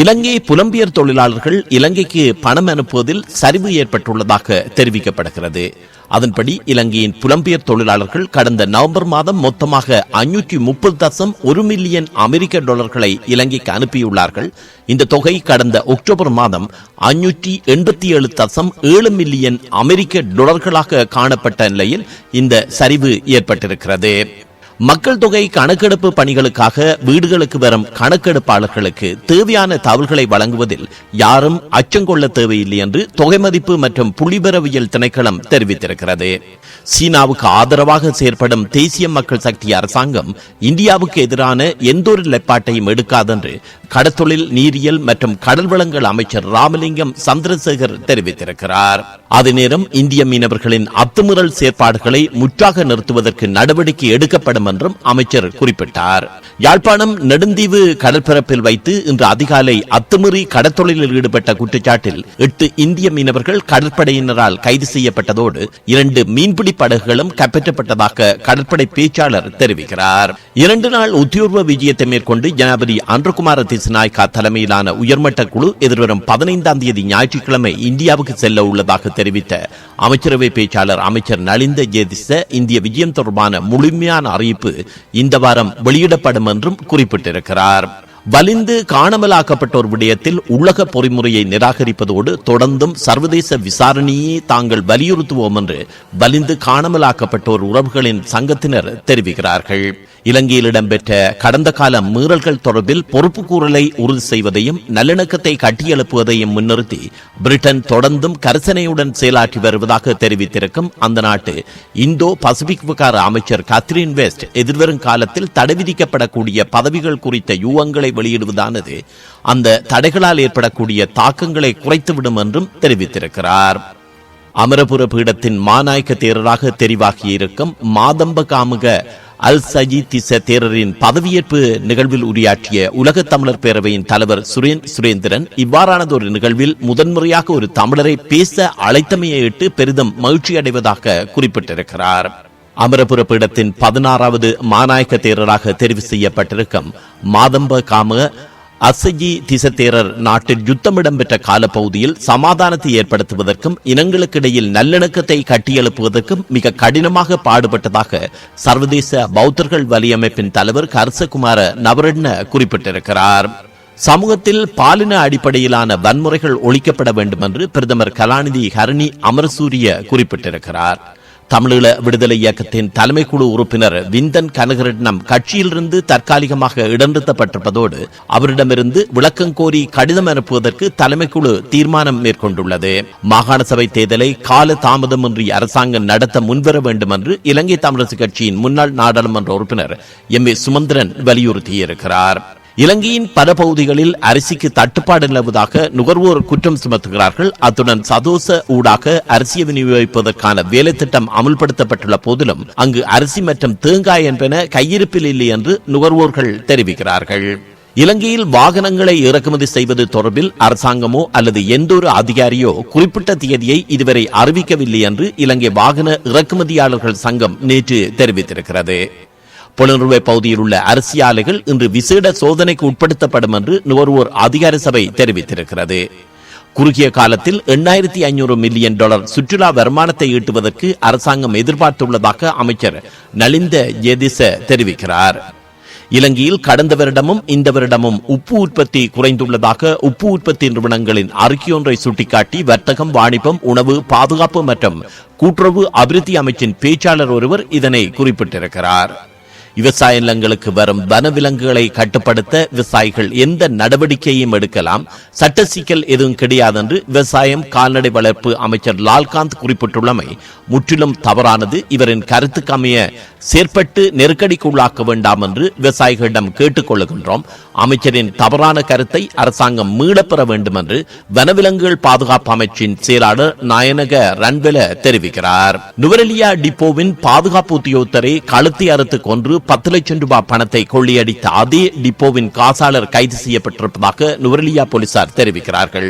இலங்கை புலம்பியர் தொழிலாளர்கள் இலங்கைக்கு பணம் அனுப்புவதில் சரிவு ஏற்பட்டுள்ளதாக தெரிவிக்கப்படுகிறது. அதன்படி இலங்கையின் புலம்பெயர் தொழிலாளர்கள் கடந்த நவம்பர் மாதம் மொத்தமாக ஐநூற்றி முப்பது தசம் ஒரு மில்லியன் அமெரிக்க டாலர்களை இலங்கைக்கு அனுப்பியுள்ளார்கள். இந்த தொகை கடந்த அக்டோபர் மாதம் ஐநூற்றி எண்பத்தி ஏழு தசம் ஏழு மில்லியன் அமெரிக்க டாலர்களாக காணப்பட்ட நிலையில் இந்த சரிவு ஏற்பட்டிருக்கிறது. மக்கள் தொகை கணக்கெடுப்பு பணிகளுக்காக வீடுகளுக்கு வரும் கணக்கெடுப்பாளர்களுக்கு தேவையான தகவல்களை வழங்குவதில் யாரும் அச்சங்கொள்ள தேவையில்லை என்று தொகை மதிப்பு மற்றும் புள்ளிபரவியல் திணைக்களம் தெரிவித்திருக்கிறது. சீனாவுக்கு ஆதரவாக செயற்படும் தேசிய மக்கள் சக்தி அரசாங்கம் இந்தியாவுக்கு எதிரான எந்தொரு நிலைப்பாட்டையும் எடுக்காதென்று கடத்தொழில் நீரியல் மற்றும் கடல் வளங்கள் அமைச்சர் ராமலிங்கம் சந்திரசேகர் தெரிவித்திருக்கிறார். அதே நேரம் இந்திய மீனவர்களின் அத்துமீறல் செயற்பாடுகளை முற்றாக நிறுத்துவதற்கு நடவடிக்கை எடுக்கப்படும் என்றும் அமைச்சர் குறிப்பிட்டார். யாழ்ப்பாணம் நெடுந்தீவு கடற்பரப்பில் வைத்து இன்று அதிகாலை அத்துமீறி கடத்தொழிலில் ஈடுபட்ட குற்றச்சாட்டில் எட்டு இந்திய மீனவர்கள் கடற்படையினரால் கைது செய்யப்பட்டதோடு இரண்டு மீன்பிடி படகுகளும் கைப்பற்றப்பட்டதாக கடற்படை பேச்சாளர் தெரிவிக்கிறார். இரண்டு நாள் உத்தியோர்வ விஜயத்தை மேற்கொண்டு ஜனாபதி அன்றகுமார திசுநாய்கா தலைமையிலான உயர்மட்ட குழு எதிர்வரும் பதினைந்தாம் தேதி ஞாயிற்றுக்கிழமை இந்தியாவுக்கு செல்ல உள்ளதாக தெரிவித்த அமைச்சரவை பேச்சாளர் அமைச்சர் நலிந்த ஜேதிச இந்திய விஜயம் தொடர்பான முழுமையான அறிவிப்பு இந்த வாரம் வெளியிடப்படும் என்றும் குறிப்பிட்டிருக்கிறார். வலிந்து காணாமலாக்கப்பட்டோர் விடயத்தில் உலக பொறிமுறையை நிராகரிப்பதோடு தொடர்ந்தும் சர்வதேச விசாரணையே தாங்கள் வலியுறுத்துவோம் என்று வலிந்து காணாமலாக்கப்பட்டோர் உறவுகளின் சங்கத்தினர் தெரிவிக்கிறார்கள். இலங்கையில் இடம்பெற்ற கடந்த கால மீறல்கள் தொடர்பில் பொறுப்புக்கூறலை உறுதி செய்வதையும் நல்லிணக்கத்தை கட்டியெழுப்புவதையும் முன்னிறுத்தி பிரிட்டன் தொடர்ந்தும் கரிசனையுடன் செயலாற்றி வருவதாக தெரிவித்திருக்கும் அந்த நாட்டு இந்தோ பசிபிக் விகார அமைச்சர் கத்ரின் வெஸ்ட் எதிர்வரும் காலத்தில் தடை விதிக்கப்படக்கூடிய பதவிகள் குறித்த யூகங்களை வெளியிடுவதானது அந்த தடைகளால் ஏற்படக்கூடிய தாக்கங்களை குறைத்துவிடும் என்றும் தெரிவித்திருக்கிறார். அமரபுர பீடத்தின் மாநாயக்க தேரராக தெரிவாகியிருக்கும் மாதம்ப காமுக அல் சஜி திச தேரரின் பதவியேற்பு நிகழ்வில் உரையாற்றிய உலக தமிழர் பேரவையின் தலைவர் சுரேன் சுரேந்திரன் இவ்வாறானது ஒரு நிகழ்வில் முதன்முறையாக ஒரு தமிழரை பேச அழைத்தமையை இட்டு பெரிதும் மகிழ்ச்சி அடைவதாக குறிப்பிட்டிருக்கிறார். அமரபுர பீடத்தின் பதினாறாவது மாநாயக்க தேரராக தெரிவு செய்யப்பட்டிருக்கும் மாதம்ப காம அசஜி திசத்தேரர் நாட்டில் யுத்தம் இடம்பெற்ற காலப்பகுதியில் சமாதானத்தை ஏற்படுத்துவதற்கும் இனங்களுக்கிடையில் நல்லிணக்கத்தை கட்டியெழுப்புவதற்கும் மிக கடினமாக பாடுபட்டதாக சர்வதேச பௌத்தர்கள் வலியமைப்பின் தலைவர் கரசகுமார நவரட்ன குறிப்பிட்டிருக்கிறார். சமூகத்தில் பாலின அடிப்படையிலான வன்முறைகள் ஒழிக்கப்பட வேண்டும் என்று பிரதமர் கலாநிதி ஹரணி அமரசூரிய குறிப்பிட்டிருக்கிறார். தமிழீழ விடுதலை இயக்கத்தின் தலைமை குழு உறுப்பினர் விந்தன் கனகரட்னம் கட்சியிலிருந்து தற்காலிகமாக இடநிறுத்தப்பட்டிருப்பதோடு அவரிடமிருந்து விளக்கம் கோரி கடிதம் அனுப்புவதற்கு தலைமை குழு தீர்மானம் மேற்கொண்டுள்ளது. மாகாண சபை தேர்தலை கால தாமதமின்றி அரசாங்கம் நடத்த முன்வர வேண்டும் என்று இலங்கை தமிழரசு கட்சியின் முன்னாள் நாடாளுமன்ற உறுப்பினர் எம் ஏ சுமந்திரன் வலியுறுத்தியிருக்கிறார். இலங்கையின் பல பகுதிகளில் அரிசிக்கு தட்டுப்பாடு நிலவுவதாக நுகர்வோர் குற்றம் சுமத்துகிறார்கள். அத்துடன் சதோச ஊடாக அரிசியை விநியோகிப்பதற்கான வேலை திட்டம் அமுல்படுத்தப்பட்டுள்ள போதிலும் அங்கு அரிசி மற்றும் தேங்காய் என்பன கையிருப்பில் இல்லை என்று நுகர்வோர்கள் தெரிவிக்கிறார்கள். இலங்கையில் வாகனங்களை இறக்குமதி செய்வது தொடர்பில் அரசாங்கமோ அல்லது எந்தொரு அதிகாரியோ குறிப்பிட்ட தேதியை இதுவரை அறிவிக்கவில்லை என்று இலங்கை வாகன இறக்குமதியாளர்கள் சங்கம் நேற்று தெரிவித்திருக்கிறது. புலனுறுவை பகுதியில் உள்ள அரிசி ஆலைகள் இன்று விசேட சோதனைக்கு உட்படுத்தப்படும் என்று நுகர்வோர் அதிகார சபை தெரிவித்திருக்கிறது. குறுகிய காலத்தில் எண்ணாயிரத்தி ஐநூறு மில்லியன் டாலர் சுற்றுலா வருமானத்தை ஈட்டுவதற்கு அரசாங்கம் எதிர்பார்த்துள்ளதாக அமைச்சர் நலிந்த ஜெதிச தெரிவிக்கிறார். இலங்கையில் கடந்த வருடமும் இந்த வருடமும் உப்பு உற்பத்தி குறைந்துள்ளதாக உப்பு உற்பத்தி நிறுவனங்களின் அறிக்கையொன்றை சுட்டிக்காட்டி வர்த்தகம் வாணிபம் உணவு பாதுகாப்பு மற்றும் கூட்டுறவு அபிவிருத்தி அமைச்சின் பேச்சாளர் ஒருவர் இதனை குறிப்பிட்டிருக்கிறார். விவசாய நிலங்களுக்கு வரும் வனவிலங்குகளை கட்டுப்படுத்த விவசாயிகள் எந்த நடவடிக்கையும் எடுக்கலாம். சட்ட சிக்கல் எதுவும் கிடையாது என்று விவசாயம் கால்நடை வளர்ப்பு அமைச்சர் லால்காந்த் குறிப்பிட்டுள்ளமை முற்றிலும் தவறானது. இவரின் கருத்துக்கு அமைய செயற்பட்டு நெருக்கடிக்கு உள்ளாக்க வேண்டாம் என்று விவசாயிகளிடம் கேட்டுக் கொள்ளுகின்றோம் அமைச்சரின் தவறான கருத்தை அரசாங்கம் மீளப்பெற வேண்டும் என்று வனவிலங்குகள் பாதுகாப்பு அமைச்சின் செயலாளர் நாயனக ரன்வெல தெரிவிக்கிறார். நுவரெலியா டிப்போவின் பாதுகாப்பு உத்தியோகத்தரை கழுத்தை அறுத்து கொன்று பத்து லட்சம் ரூபாய் பணத்தை கொள்ளையடித்த அதே டிப்போவின் காசாளர் கைது செய்யப்பட்டிருப்பதாக நுவரலியா போலீசார் தெரிவிக்கிறார்கள்.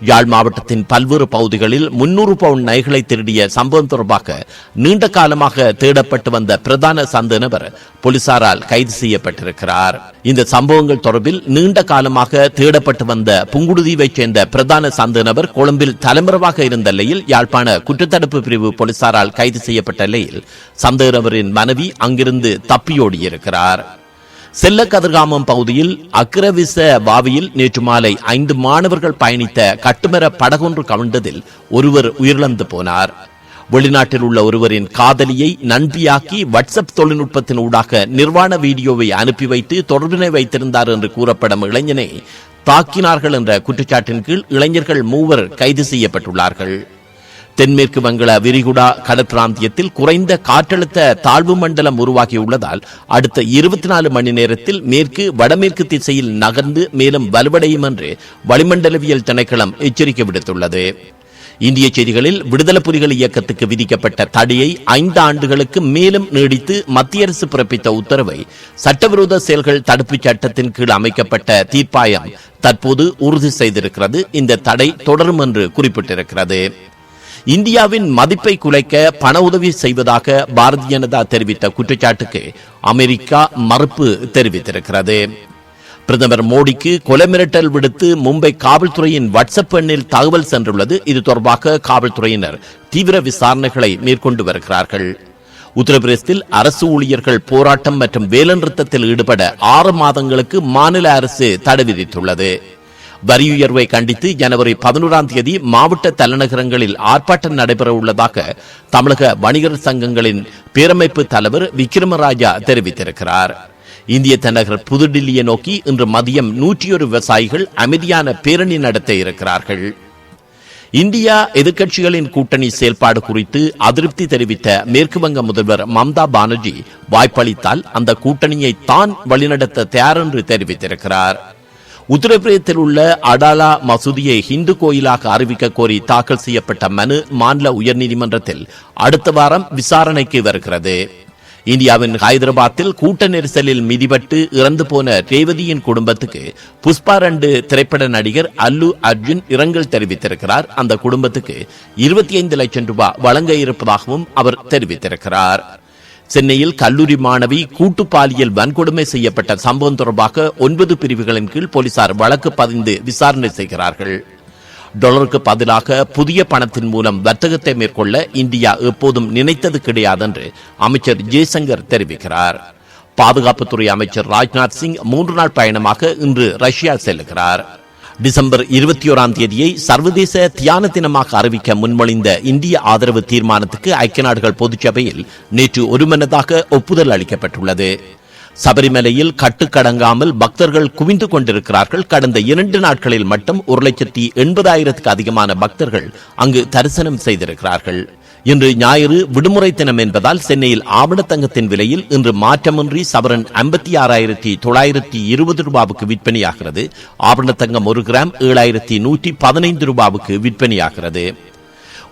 யாழ் மாவட்டத்தின் பல்வேறு பகுதிகளில் முன்னூறு பவுண்ட் நகைகளை திருடிய சம்பவம் தொடர்பாக நீண்ட காலமாக தேடப்பட்டு வந்த பிரதான சந்த நபர் போலீசாரால் கைது செய்யப்பட்டிருக்கிறார். இந்த சம்பவங்கள் தொடர்பில் நீண்ட காலமாக தேடப்பட்டு வந்த புங்குடுதீவைச் சேர்ந்த பிரதான சந்த நபர் கொழும்பில் தலைமறைவாக இருந்த நிலையில் யாழ்ப்பாண குற்றத்தடுப்பு பிரிவு போலீசாரால் கைது செய்யப்பட்ட நிலையில் சந்த நபரின் மனைவி அங்கிருந்து தப்பியோடியிருக்கிறார். செல்ல கதிர்காமம் பகுதியில் அக்ரவிச வாவியில் நேற்று மாலை ஐந்து மாணவர்கள் பயணித்த கட்டுமர படகொன்று கவிழ்ந்ததில் ஒருவர் உயிரிழந்து போனார். வெளிநாட்டில் உள்ள ஒருவரின் காதலியை நண்பியாக்கி வாட்ஸ்அப் தொழில்நுட்பத்தின் ஊடாக நிர்வாண வீடியோவை அனுப்பி வைத்து தொடர்பினை வைத்திருந்தார் என்று கூறப்படும் இளைஞனை தாக்கினார்கள் என்ற குற்றச்சாட்டின் கீழ் இளைஞர்கள் மூவர் கைது செய்யப்பட்டுள்ளார்கள். தென்மேற்கு வங்கள விரிகுடா கடற்பிராந்தியத்தில் குறைந்த காற்றழுத்த தாழ்வு மண்டலம் உருவாகியுள்ளதால் அடுத்த இருபத்தி நாலு மணி நேரத்தில் மேற்கு வடமேற்கு திசையில் நகர்ந்து மேலும் வலுவடையும் என்று வளிமண்டலவியல் திணைக்களம் எச்சரிக்கை விடுத்துள்ளது. இந்திய செய்திகளில் விடுதலை புலிகள் இயக்கத்துக்கு விதிக்கப்பட்ட தடையை ஐந்து ஆண்டுகளுக்கு மேலும் நீடித்து மத்திய அரசு பிறப்பித்த உத்தரவை சட்டவிரோத செயல்கள் தடுப்புச் சட்டத்தின் கீழ் அமைக்கப்பட்ட தீர்ப்பாயம் தற்போது உறுதி செய்திருக்கிறது. இந்த தடை தொடரும் என்று குறிப்பிட்டிருக்கிறது. இந்தியாவின் மதிப்பை குலைக்க பண உதவி செய்வதாக பாரதிய ஜனதா தெரிவித்த குற்றச்சாட்டுக்கு அமெரிக்கா மறுப்பு தெரிவித்திருக்கிறது. பிரதமர் மோடிக்கு கொலை மிரட்டல் விடுத்து மும்பை காவல்துறையின் வாட்ஸ்அப் எண்ணில் தகவல் சென்றுள்ளது. இது தொடர்பாக காவல்துறையினர் தீவிர விசாரணைகளை மேற்கொண்டு வருகிறார்கள். உத்தரப்பிரதேசத்தில் அரசு ஊழியர்கள் போராட்டம் மற்றும் வேலைநிறுத்தத்தில் ஈடுபட ஆறு மாதங்களுக்கு மாநில அரசு தடை விதித்துள்ளது. வரி உயர்வை கண்டித்து ஜனவரி பதினோராம் தேதி மாவட்ட தலைநகரங்களில் ஆர்ப்பாட்டம் நடைபெற உள்ளதாக தமிழக வணிகர் சங்கங்களின் பேரமைப்பு தலைவர் விக்ரமராஜா தெரிவித்திருக்கிறார். இந்திய தலைநகர் புதுடில்லியை நோக்கி இன்று மதியம் நூற்றியொரு விவசாயிகள் அமைதியான பேரணி நடத்த இருக்கிறார்கள். இந்தியா எதிர்க்கட்சிகளின் கூட்டணி செயல்பாடு குறித்து அதிருப்தி தெரிவித்த மேற்குவங்க முதல்வர் மம்தா பானர்ஜி வாய்ப்பளித்தால் அந்த கூட்டணியை தான் வழிநடத்த தயார் என்று தெரிவித்திருக்கிறார். உத்தரப்பிரதேசத்தில் உள்ள அடாலா மசூதியை ஹிந்து கோயிலாக அறிவிக்க கோரி தாக்கல் செய்யப்பட்ட மனு மாநில உயர்நீதிமன்றத்தில் அடுத்த வாரம் விசாரணைக்கு வருகிறது. இந்தியாவின் ஹைதராபாத்தில் கூட்ட நெரிசலில் மிதிபட்டு இறந்து போன ரேவதியின் குடும்பத்துக்கு புஷ்பா ரெண்டு திரைப்பட நடிகர் அல்லு அர்ஜுன் இரங்கல் தெரிவித்திருக்கிறார். அந்த குடும்பத்துக்கு இருபத்தி ஐந்து லட்சம் ரூபாய் வழங்க இருப்பதாகவும் அவர் தெரிவித்திருக்கிறார். சென்னையில் கல்லூரி மாணவி கூட்டு பாலியல் வன்கொடுமை செய்யப்பட்ட சம்பவம் தொடர்பாக ஒன்பது பிரிவுகளின் கீழ் போலீசார் வழக்கு பதிந்து விசாரணை செய்கிறார்கள். டாலருக்கு பதிலாக புதிய பணத்தின் மூலம் வர்த்தகத்தை மேற்கொள்ள இந்தியா எப்போதும் நினைத்தது கிடையாது என்று அமைச்சர் ஜெய்சங்கர் தெரிவிக்கிறார். பாதுகாப்புத்துறை அமைச்சர் ராஜ்நாத் சிங் மூன்று நாள் பயணமாக இன்று ரஷ்யா செல்லுகிறார் டிசம்பர் இருபத்தி ஓராம் தேதியை சர்வதேச தியான தினமாக அறிவிக்க முன்மொழிந்த இந்திய ஆதரவு தீர்மானத்துக்கு ஐக்கிய நாடுகள் பொதுச்சபையில் நேற்று ஒருமனதாக ஒப்புதல் அளிக்கப்பட்டுள்ளது. சபரிமலையில் கட்டுக்கடங்காமல் பக்தர்கள் குவிந்து கொண்டிருக்கிறார்கள். கடந்த இரண்டு நாட்களில் மட்டும் ஒரு லட்சத்தி எண்பதாயிரத்துக்கு அதிகமான பக்தர்கள் அங்கு தரிசனம் செய்திருக்கிறார்கள். இன்று ஞாயிறு விடுமுறை தினம் என்பதால் சென்னையில் ஆவணத்தங்கத்தின் விலையில் இன்று மாற்றமின்றி சவரன் ஐம்பத்தி ஆறாயிரத்தி தொள்ளாயிரத்தி இருபது ரூபாவுக்கு விற்பனையாகிறது. ஆவணத்தங்கம் ஒரு கிராம் ஏழாயிரத்தி நூற்றி பதினைந்து ரூபாவுக்கு விற்பனையாகிறது.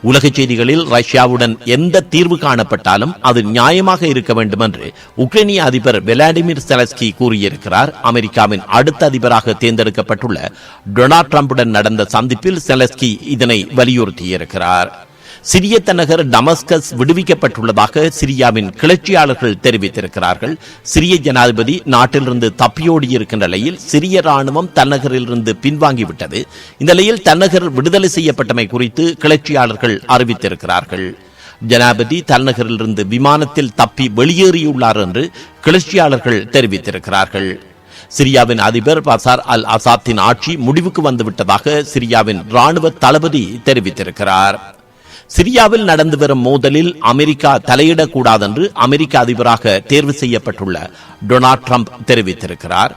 உலக செய்திகளில் ரஷ்யாவுடன் எந்த தீர்வு காணப்பட்டாலும் அது நியாயமாக இருக்க வேண்டும் என்று உக்ரைனிய அதிபர் விளாடிமிர் செலஸ்கி கூறியிருக்கிறார். அமெரிக்காவின் அடுத்த அதிபராக தேர்ந்தெடுக்கப்பட்டுள்ள டொனால்ட் டிரம்புடன் நடந்த சந்திப்பில் செலஸ்கி இதனை வலியுறுத்தியிருக்கிறார். சிரிய தலைநகர் டமஸ்கஸ் விடுவிக்கப்பட்டுள்ளதாக சிரியாவின் கிளர்ச்சியாளர்கள் தெரிவித்திருக்கிறார்கள். சிரிய ஜனாதிபதி நாட்டிலிருந்து தப்பியோடி இருக்கின்ற நிலையில் சிரிய ராணுவம் தலைநகரிலிருந்து பின்வாங்கிவிட்டது. இந்த நிலையில் தலைநகர் விடுதலை செய்யப்பட்டமை குறித்து கிளர்ச்சியாளர்கள் அறிவித்திருக்கிறார்கள். ஜனாதிபதி தலைநகரிலிருந்து விமானத்தில் தப்பி வெளியேறியுள்ளார் என்று கிளர்ச்சியாளர்கள் தெரிவித்திருக்கிறார்கள். சிரியாவின் அதிபர் பசார் அல் அசாத்தின் ஆட்சி முடிவுக்கு வந்துவிட்டதாக சிரியாவின் ராணுவ தளபதி தெரிவித்திருக்கிறார். சிரியாவில் நடந்து வரும் மோதலில் அமெரிக்கா தலையிடக்கூடாதென்று அமெரிக்க அதிபராக தேர்வு செய்யப்பட்டுள்ள டொனால்ட் ட்ரம்ப் தெரிவித்திருக்கிறார்.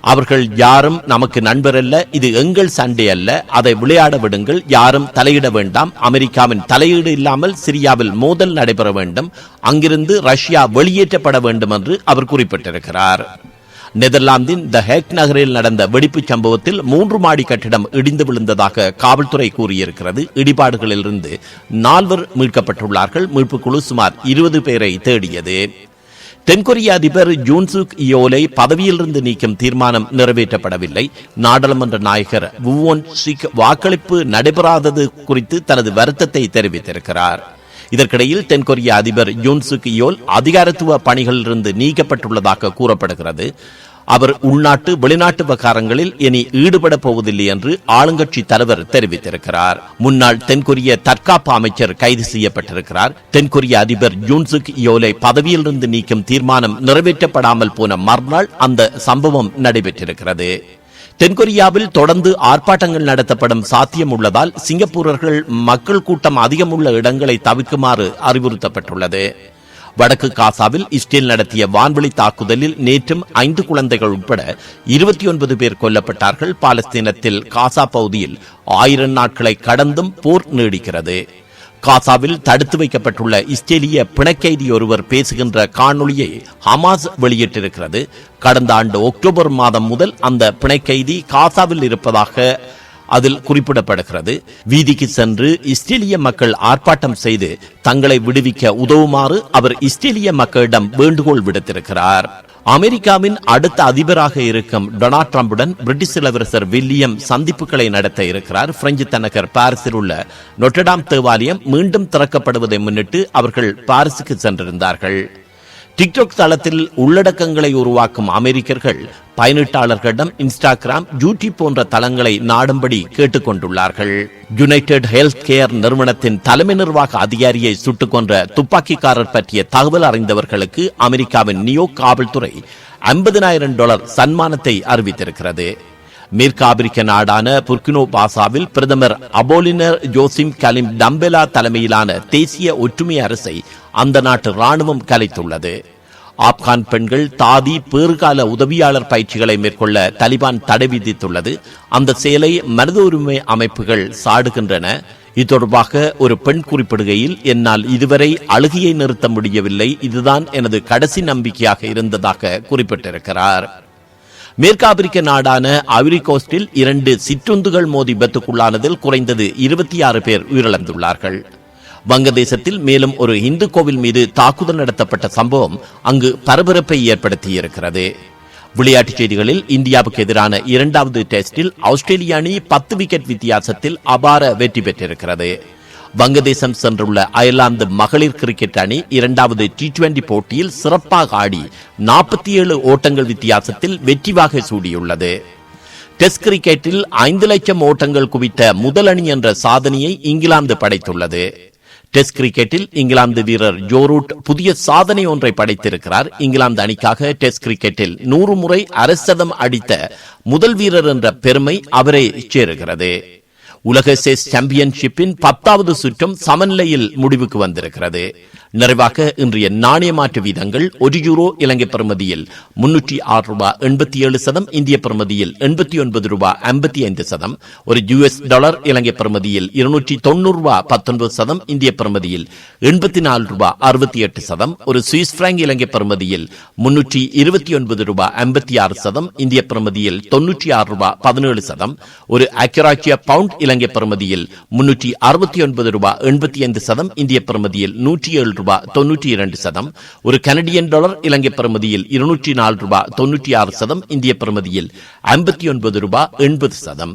அவர்கள் யாரும் நமக்கு நண்பர் அல்ல இது எங்கள் சண்டை அல்ல. அதை விளையாட விடுங்கள் யாரும் தலையிட வேண்டாம். அமெரிக்காவின் தலையீடு இல்லாமல் சிரியாவில் மோதல் நடைபெற வேண்டும். அங்கிருந்து ரஷ்யா வெளியேற்றப்பட வேண்டும் என்று அவர் குறிப்பிட்டிருக்கிறார். நெதர்லாந்தின் த ஹேக் நகரில் நடந்த வெடிப்புச் சம்பவத்தில் மூன்று மாடி கட்டிடம் இடிந்து விழுந்ததாக காவல்துறை கூறியிருக்கிறது. இடிபாடுகளிலிருந்து நால்வர் மீட்கப்பட்டுள்ளார்கள். மீட்புக் குழு சுமார் இருபது பேரை தேடியது. தென்கொரிய அதிபர் ஜூன்சுக் இயோலை பதவியிலிருந்து நீக்கும் தீர்மானம் நிறைவேற்றப்படவில்லை. நாடாளுமன்ற நாயகர் வுவோன் சிக் வாக்களிப்பு நடைபெறாதது குறித்து தனது வருத்தத்தை தெரிவித்திருக்கிறார். இதற்கிடையில் தென்கொரிய அதிபர் யூன்சுக் யோல் அதிகாரத்துவ பணிகளிலிருந்து நீக்கப்பட்டுள்ளதாக கூறப்படுகிறது. அவர் உள்நாட்டு வெளிநாட்டு விவகாரங்களில் இனி ஈடுபட போவதில்லை என்று ஆளுங்கட்சி தலைவர் தெரிவித்திருக்கிறார். முன்னாள் தென்கொரிய தற்காப்பு அமைச்சர் கைது செய்யப்பட்டிருக்கிறார். தென்கொரிய அதிபர் ஜூன்சுக் யோலை பதவியிலிருந்து நீக்கும் தீர்மானம் நிறைவேற்றப்படாமல் போன மறுநாள் அந்த சம்பவம் நடைபெற்றிருக்கிறது. தென்கொரியாவில் தொடர்ந்து ஆர்ப்பாட்டங்கள் நடத்தப்படும் சாத்தியம் உள்ளதால் சிங்கப்பூரர்கள் மக்கள் கூட்டம் அதிகமுள்ள இடங்களை தவிர்க்குமாறு அறிவுறுத்தப்பட்டுள்ளது. வடக்கு காசாவில் இஸ்ரேல் நடத்திய வான்வெளி தாக்குதலில் நேற்றும் ஐந்து குழந்தைகள் உட்பட இருபத்தி ஒன்பது பேர் கொல்லப்பட்டார்கள். பாலஸ்தீனத்தில் காசா பகுதியில் ஆயிரம் நாட்களை கடந்தும் போர் நீடிக்கிறது. காசாவில் தடுத்து வைக்கப்பட்டுள்ள இஸ்ரேலிய பிணக்கைதி ஒருவர் பேசுகின்ற காணொளியை ஹமாஸ் வெளியிட்டிருக்கிறது. கடந்த ஆண்டு அக்டோபர் மாதம் முதல் அந்த பிணைக்கைதி காசாவில் இருப்பதாக அதில் குறிப்பிடப்படுகிறது. வீதிக்கு சென்று இஸ்ரேலிய மக்கள் ஆர்ப்பாட்டம் செய்து தங்களை விடுவிக்க உதவுமாறு அவர் இஸ்ரேலிய மக்களிடம் வேண்டுகோள் விடுத்திருக்கிறார். அமெரிக்காவின் அடுத்த அதிபராக இருக்கும் டொனால்ட் ட்ரம்புடன் பிரிட்டிஷ் இளவரசர் வில்லியம் சந்திப்புகளை நடத்த இருக்கிறார். பிரெஞ்சு தலைநகர் பாரிஸில் உள்ள நொட்டடாம் தேவாலயம் மீண்டும் திறக்கப்படுவதை முன்னிட்டு அவர்கள் பாரிஸுக்கு சென்றிருந்தார்கள். டிக்டாக் தளத்தில் உள்ளடக்கங்களை உருவாக்கும் அமெரிக்கர்கள் பயனீட்டாளர்களிடம் இன்ஸ்டாகிராம் யூடியூப் போன்ற தளங்களை நாடும்படி கேட்டுக்கொண்டுள்ளார்கள். யுனைடெட் ஹெல்த் கேர் நிறுவனத்தின் தலைமை நிர்வாக அதிகாரியை சுட்டுக் கொன்ற துப்பாக்கிக்காரர் பற்றிய தகவல் அறிந்தவர்களுக்கு அமெரிக்காவின் நியோ காவல்துறை ஐம்பதினாயிரம் டாலர் சன்மானத்தை அறிவித்திருக்கிறது. மேற்கு ஆப்பிரிக்க நாடான புர்கினோ பாசாவில் பிரதமர் அபோலினர் ஜோசிம் கலிம் டம்பெலா தலைமையிலான தேசிய ஒற்றுமை அரசை அந்த நாட்டு ராணுவம் கலைத்துள்ளது. ஆப்கான் பெண்கள் தாதி பேறுகால உதவியாளர் பயிற்சிகளை மேற்கொள்ள தலிபான் தடை விதித்துள்ளது. அந்த செயலை மனித உரிமை அமைப்புகள் சாடுகின்றன. இது தொடர்பாக ஒரு பெண் குறிப்பிடுகையில் என்னால் இதுவரை அழுகையை நிறுத்த முடியவில்லை. இதுதான் எனது கடைசி நம்பிக்கையாக இருந்ததாக குறிப்பிட்டிருக்கிறார். மேற்காப்பிரிக்க நாடான அவிரிகோஸ்டில் இரண்டு சிற்றுந்துகள் மோதி விபத்துக்குள்ளானதில் குறைந்தது இருபத்தி ஆறு பேர் உயிரிழந்துள்ளார்கள். வங்கதேசத்தில் மேலும் ஒரு இந்து கோவில் மீது தாக்குதல் நடத்தப்பட்ட சம்பவம் அங்கு பரபரப்பை ஏற்படுத்தியிருக்கிறது. விளையாட்டுச் செய்திகளில் இந்தியாவுக்கு எதிரான இரண்டாவது டெஸ்டில் ஆஸ்திரேலிய அணி பத்து விக்கெட் வித்தியாசத்தில் அபார வெற்றி பெற்றிருக்கிறது. வங்கதேசம் சென்றுள்ள அயர்லாந்து மகளிர் கிரிக்கெட் அணி இரண்டாவது டி டுவெண்டி போட்டியில் சிறப்பாக ஆடி நாற்பத்தி ஏழு ஓட்டங்கள் வித்தியாசத்தில் வெற்றி வாகை சூடியுள்ளது. டெஸ்ட் கிரிக்கெட்டில் ஐந்து லட்சம் ஓட்டங்கள் குவித்த முதல் அணி என்ற சாதனையை இங்கிலாந்து படைத்துள்ளது. டெஸ்ட் கிரிக்கெட்டில் இங்கிலாந்து வீரர் ஜோரூட் புதிய சாதனை ஒன்றை படைத்திருக்கிறார். இங்கிலாந்து அணிக்காக டெஸ்ட் கிரிக்கெட்டில் நூறு முறை அரசதம் அடித்த முதல் வீரர் என்ற பெருமை அவரை சேருகிறது. உலக செஸ் சாம்பியன்ஷிப்பின் பத்தாவது சுற்றும் சமநிலையில் முடிவுக்கு வந்திருக்கிறது. நிறைவாக இன்றைய நாணய மாற்று வீதங்கள் ஒரு யூரோ இலங்கை பெறுமதியில் முன்னூற்றி ஆறு ரூபாய் எண்பத்தி ஏழு சதம் இந்திய பெறுமதியில் எண்பத்தி ஒன்பது ரூபாய் ஐம்பத்தி ஐந்து சதம் ஒரு யுஎஸ் டாலர் இலங்கை பெறுமதியில் இருநூற்றி தொண்ணூறு ரூபாய் பத்தொன்பது சதம் இந்திய பெறுமதியில் எண்பத்தி நாலு ரூபாய் அறுபத்தி எட்டு சதம் ஒரு சுவிஸ் பிராங்க் இலங்கை பெறுமதியில் முன்னூற்றி இருபத்தி ஒன்பது ரூபாய் ஐம்பத்தி ஆறு சதம் இந்திய பெறுமதியில் தொன்னூற்றி ஆறு ரூபாய் பதினேழு சதம் ஒரு அக்கராச்சிய பவுண்ட் இலங்கை பெறுமதியில் முன்னூற்றி அறுபத்தி ஒன்பது ரூபாய் எண்பத்தி ஐந்து சதம் இந்திய பெறுமதியில் நூற்றி ஏழு ரூபாய் தொன்னூற்றி இரண்டு சதம். ஒரு கனடியன் டாலர் இலங்கை பெறுமதியில் இருநூற்றி நாலு ரூபாய் தொன்னூற்றி ஆறு சதம் இந்திய பெறுமதியில் ஐம்பத்தி ஒன்பது ரூபாய் எண்பது சதம்.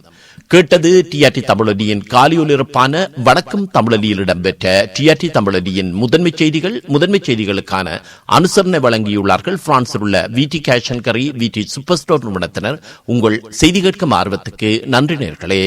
கேட்டது டிஆர்டி தமிழடியின் காலியொலிருப்பான வடக்கும் தமிழலியில் இடம்பெற்ற டிஆர்டி தமிழடியின் முதன்மை செய்திகள் முதன்மை செய்திகளுக்கான அனுசரணை வழங்கியுள்ளார்கள். பிரான்சில் உள்ள விடி அண்ட் கரி விடி சூப்பர் ஸ்டோர் நிறுவனத்தினர் உங்கள் செய்தி கேட்கும் ஆர்வத்துக்கு நன்றி நேர்களே.